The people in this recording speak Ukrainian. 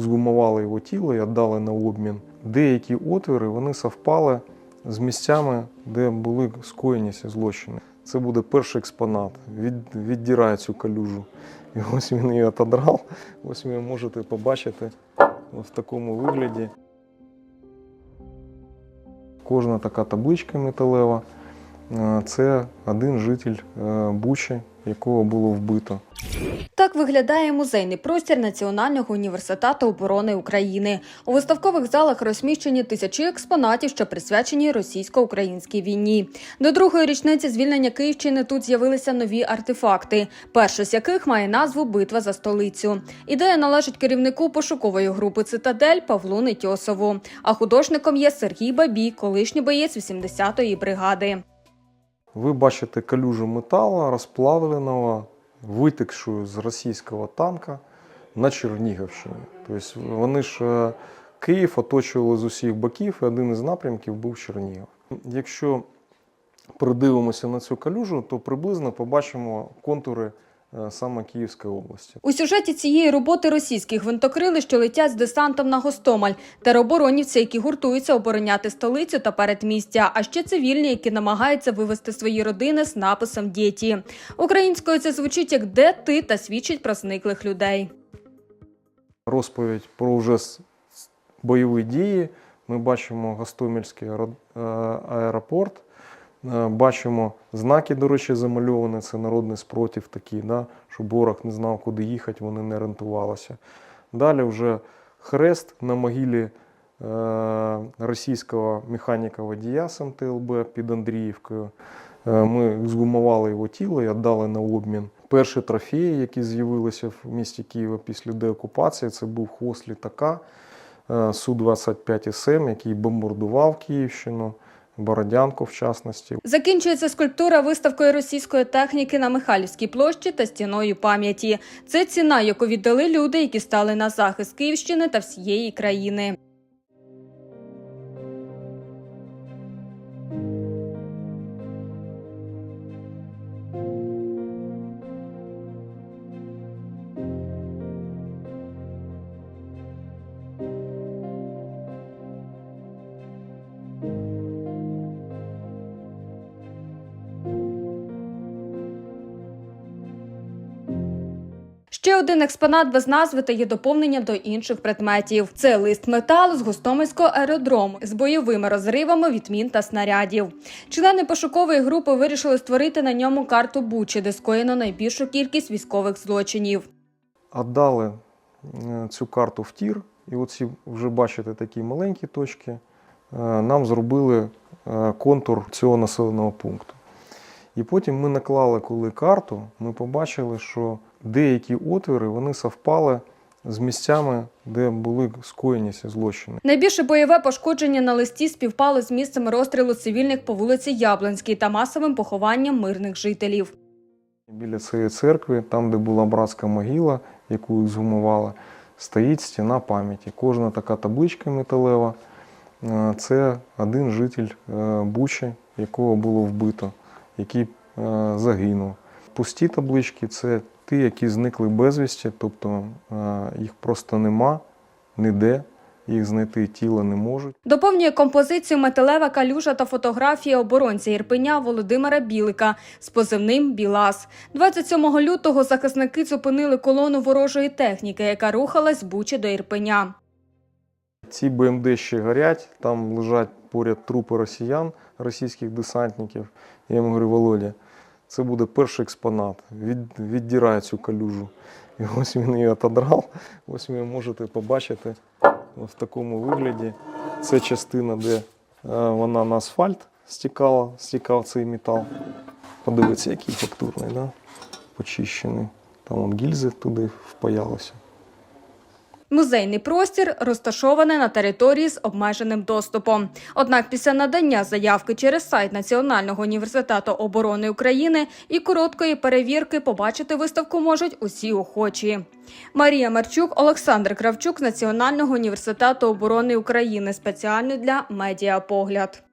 згумували його тіло і віддали на обмін. Деякі отвори вони совпали з місцями, де були скоєні злочини. Це буде перший експонат. Від, віддирає цю калюжу. І ось він її отодрав. Ось ви можете побачити в такому вигляді. Кожна така табличка металева е, це один житель е, Бучі, якого було вбито. Так виглядає музейний простір Національного університету оборони України. У виставкових залах розміщені тисячі експонатів, що присвячені російсько-українській війні. До другої річниці звільнення Київщини тут з'явилися нові артефакти, перший з яких має назву Битва за столицю. Ідея належить керівнику пошукової групи Цитадель Павлу Нетьосову. А художником є Сергій Бабій, колишній боєць 80-ї бригади. Ви бачите калюжу металу розплавленого, витекшою з російського танка на Чернігівщині. Тобто вони ж е, Київ оточували з усіх боків, і один із напрямків був Чернігів. Якщо придивимося на цю калюжу, то приблизно побачимо контури саме Київської області. У сюжеті цієї роботи російські гвинтокрили, що летять з десантом на Гостомель, тероборонівці, які гуртуються обороняти столицю та передмістя, а ще цивільні, які намагаються вивести свої родини з написом «Дєті». Українською це звучить як «Де ти?» та свідчить про зниклих людей. розповідь про вже бойові дії. Ми бачимо Гостомельський е, аеропорт, е, бачимо знаки, до речі, замальовані. Це народний спротив такий, да, щоб ворог не знав, куди їхати, вони не орієнтувалися. Далі вже хрест на могилі е, російського механіка водія з МТЛБ під Андріївкою. Е, Ми згумували його тіло і віддали на обмін. Перші трофеї, які з'явилися в місті Києва після деокупації, це був хвост літака е, Су-25 СМ, який бомбардував Київщину, Бородянку в частності. Закінчується скульптура виставкою російської техніки на Михайлівській площі та стіною пам'яті. Це ціна, яку віддали люди, які стали на захист Київщини та всієї країни. Ще один експонат без назви та є доповненням до інших предметів. Це лист металу з Гостомельського аеродрому з бойовими розривами від мін та снарядів. Члени пошукової групи вирішили створити на ньому карту Бучі, де скоєно найбільшу кількість військових злочинів. Віддали е, цю карту в тір, і оці вже бачите такі маленькі точки. е, Нам зробили е, контур цього населеного пункту. І потім ми наклали, коли карту, ми побачили, що деякі отвори вони совпали з місцями, де були скоєні злочини. Найбільше бойове пошкодження на листі співпало з місцем розстрілу цивільних по вулиці Яблонській та масовим похованням мирних жителів. Біля цієї церкви, там, де була братська могила, яку ексгумували, стоїть стіна пам'яті. Кожна така табличка металева е, це один житель е, Бучі, якого було вбито, який е, загинув. Пусті таблички це ті, які зникли безвісті, тобто е, їх просто нема ніде, їх знайти тіло не можуть. Доповнює композицію металева калюжа та фотографія оборонця Ірпеня Володимира Білика з позивним Білас. 27 лютого захисники зупинили колону ворожої техніки, яка рухалась з Бучі до Ірпеня. Ці БМД ще горять, там лежать поряд трупи росіян, російських десантників. Я йому говорю, Володя, це буде перший експонат. Від, Віддірає цю калюжу. І ось він її отодрав. Ось ви можете побачити в такому вигляді. Це частина, де е, вона на асфальт стікала, стікав цей метал. Подивіться, який фактурний, да? почищений. Там он гільзи туди впаялися. Музейний простір розташований на території з обмеженим доступом. Однак після надання заявки через сайт Національного університету оборони України і короткої перевірки побачити виставку можуть усі охочі. Марія Марчук, Олександр Кравчук з Національного університету оборони України спеціально для медіапогляд.